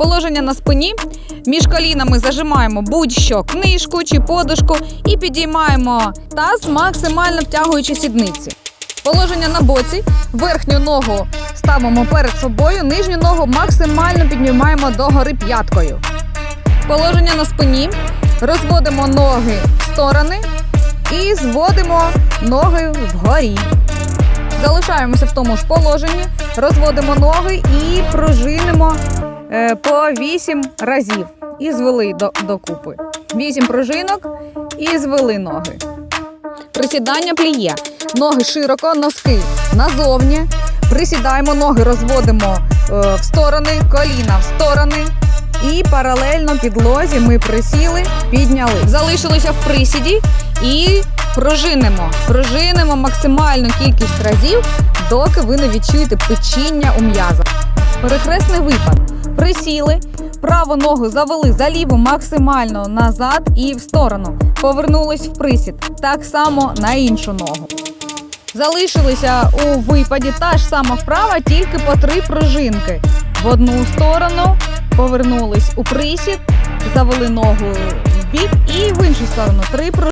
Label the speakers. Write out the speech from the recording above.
Speaker 1: Положення на спині. Між колінами зажимаємо будь-що книжку чи подушку і підіймаємо таз, максимально втягуючи сідниці. Положення на боці. Верхню ногу ставимо перед собою, нижню ногу максимально піднімаємо догори п'яткою. Положення на спині. Розводимо ноги в сторони і зводимо ноги вгорі. Залишаємося в тому ж положенні, розводимо ноги і пружинимо по 8 разів. І звели до, докупи. 8 пружинок і звели ноги. Присідання пліє. Ноги широко, носки назовні. Присідаємо, ноги розводимо е, в сторони, коліна в сторони. І паралельно підлозі ми присіли, підняли. Залишилися в присіді і пружинимо. Пружинимо максимальну кількість разів, доки ви не відчуєте печіння у м'язах. Перехресний випад. Присіли, праву ногу завели за ліву максимально назад і в сторону. Повернулись в присід. Так само на іншу ногу. Залишилися у випаді та ж сама вправа, тільки по три пружинки. В одну сторону повернулись у присід, завели ногу в бік і в іншу сторону три пружинки.